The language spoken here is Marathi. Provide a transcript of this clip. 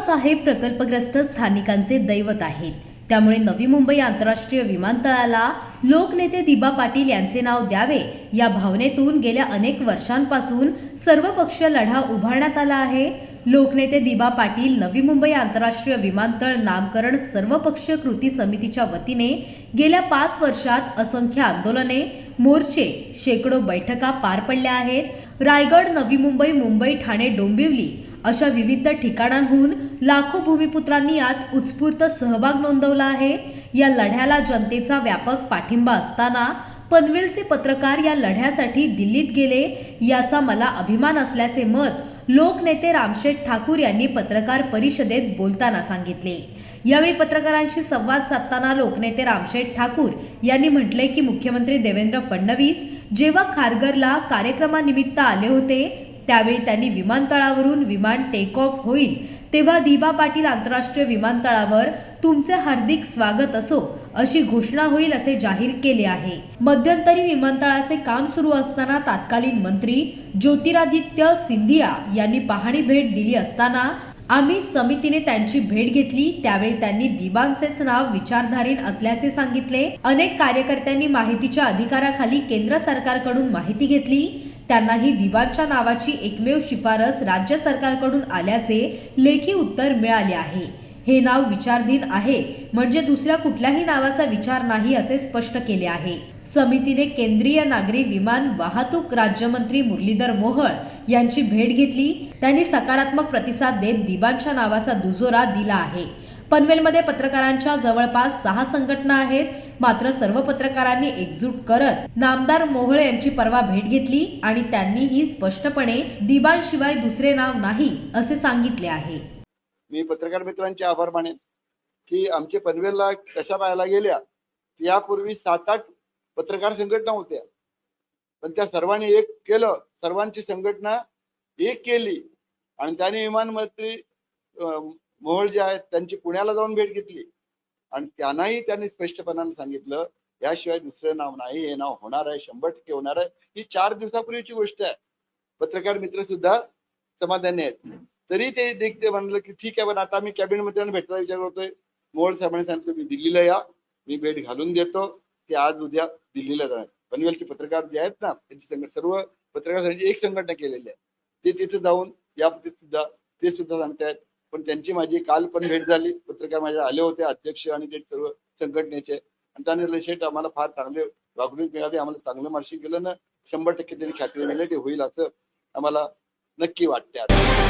बाबासाहेब प्रकल्पग्रस्त स्थानिकांचे दैवत आहेत. त्यामुळे नवी मुंबई आंतरराष्ट्रीय विमानतळाला लोकनेते दिबा पाटील यांचे नाव द्यावे या भावनेतून गेल्या अनेक वर्षांपासून सर्वपक्षीय लढा उभारण्यात आला आहे. लोकनेते दिबा पाटील नवी मुंबई आंतरराष्ट्रीय विमानतळ नामकरण सर्वपक्षीय कृती समितीच्या वतीने गेल्या पाच वर्षात असंख्य आंदोलने मोर्चे शेकडो बैठका पार पडल्या आहेत. रायगड नवी मुंबई मुंबई ठाणे डोंबिवली अशा विविध ठिकाणांहून लाखो भूमिपुत्रांनी यात उत्स्फूर्त सहभाग नोंदवला आहे. या लढ्याला जनतेचा व्यापक पाठिंबा असताना पनवेलचे पत्रकार या लढ्यासाठी दिल्लीत गेले याचा मला अभिमान असल्याचे मत लोकनेते रामशेठ ठाकूर यांनी पत्रकार परिषदेत बोलताना सांगितले. यावेळी पत्रकारांशी संवाद साधताना लोकनेते रामशेठ ठाकूर यांनी म्हटले की मुख्यमंत्री देवेंद्र फडणवीस जेव्हा खारघरला कार्यक्रमानिमित्त आले होते त्यावेळी त्यांनी विमानतळावरून विमान टेक ऑफ होईल. तेव्हा दिबा पाटील आंतरराष्ट्रीय विमानतळावर तुमचे हार्दिक स्वागत असो अशी घोषणा होईल असे जाहीर केले आहे. मध्यंतरी विमानतळाचे काम सुरू असताना तत्कालीन मंत्री ज्योतिरादित्य सिंधिया यांनी पाहणी भेट दिली असताना आम्ही समितीने त्यांची भेट घेतली. त्यावेळी त्यांनी दिबांचेच नाव विचारधारीन असल्याचे सांगितले. अनेक कार्यकर्त्यांनी माहितीच्या अधिकाराखाली केंद्र सरकारकडून माहिती घेतली. त्यांनाही दिवांच्या नावाची एकमेव शिफारस राज्य सरकारकडून आल्याचे लेखी उत्तर मिळाले आहे. हे नाव विचारधीन आहे म्हणजे दुसऱ्या कुठल्याही नावाचा विचार नाही असे स्पष्ट केले आहे. समितीने केंद्रीय नागरी विमान वाहतूक राज्यमंत्री मुरलीधर मोहळ यांची भेट घेतली. त्यांनी सकारात्मक प्रतिसाद देत दिबांच्या नावाचा दुजोरा दिला आहे. पनवेलमध्ये पत्रकारांच्या जवळपास सहा संघटना आहेत. मात्र सर्व पत्रकारांनी एकजूट करत नामदार मोहळे यांची परवा भेट घेतली आणि त्यांनी ही स्पष्टपणे दिबांशिवाय दुसरे नाव नाही असे सांगितले आहे. मी पत्रकार मित्रांचे आभार मानेन की आमचे पनवेलला कशा पाहायला गेल्या यापूर्वी सात आठ पत्रकार संघटना होत्या. पण त्या सर्वांनी एक केलं सर्वांची संघटना एक केली आणि त्याने विमान मंत्री अं, मोहोळ जे आहेत त्यांची पुण्याला जाऊन भेट घेतली. आणि त्यांनाही त्यांनी स्पष्टपणाने सांगितलं याशिवाय दुसरं नाव नाही हे नाव होणार आहे शंभर टक्के होणार आहे. ही चार दिवसापूर्वीची गोष्ट आहे. पत्रकार मित्र सुद्धा समाधानी आहेत. तरी ते देखते म्हणलं की ठीक आहे पण आता मी कॅबिनेट मंत्र्यांना भेटायला विचार करतोय. मोहोळ साहेबांनी सांगितलं मी दिल्लीला या मी भेट घालून देतो. ते आज उद्या दिल्लीला जाणार पनवेलचे पत्रकार जे आहेत ना त्यांची संघटना सर्व पत्रकार एक संघटना केलेली आहे. ते तिथे जाऊन या सुद्धा ते सुद्धा सांगतायत. पण त्यांची माझी काल पण भेट झाली. पत्रकार माझ्या आले होते अध्यक्ष आणि ते सर्व संघटनेचे. आणि त्याने म्हणले, शेठ आम्हाला फार चांगले वागणूक मिळाली आम्हाला चांगलं मार्शिंग केलं ना शंभर टक्के त्यांनी खात्री मिळेल ते होईल असं आम्हाला नक्की वाटते आता.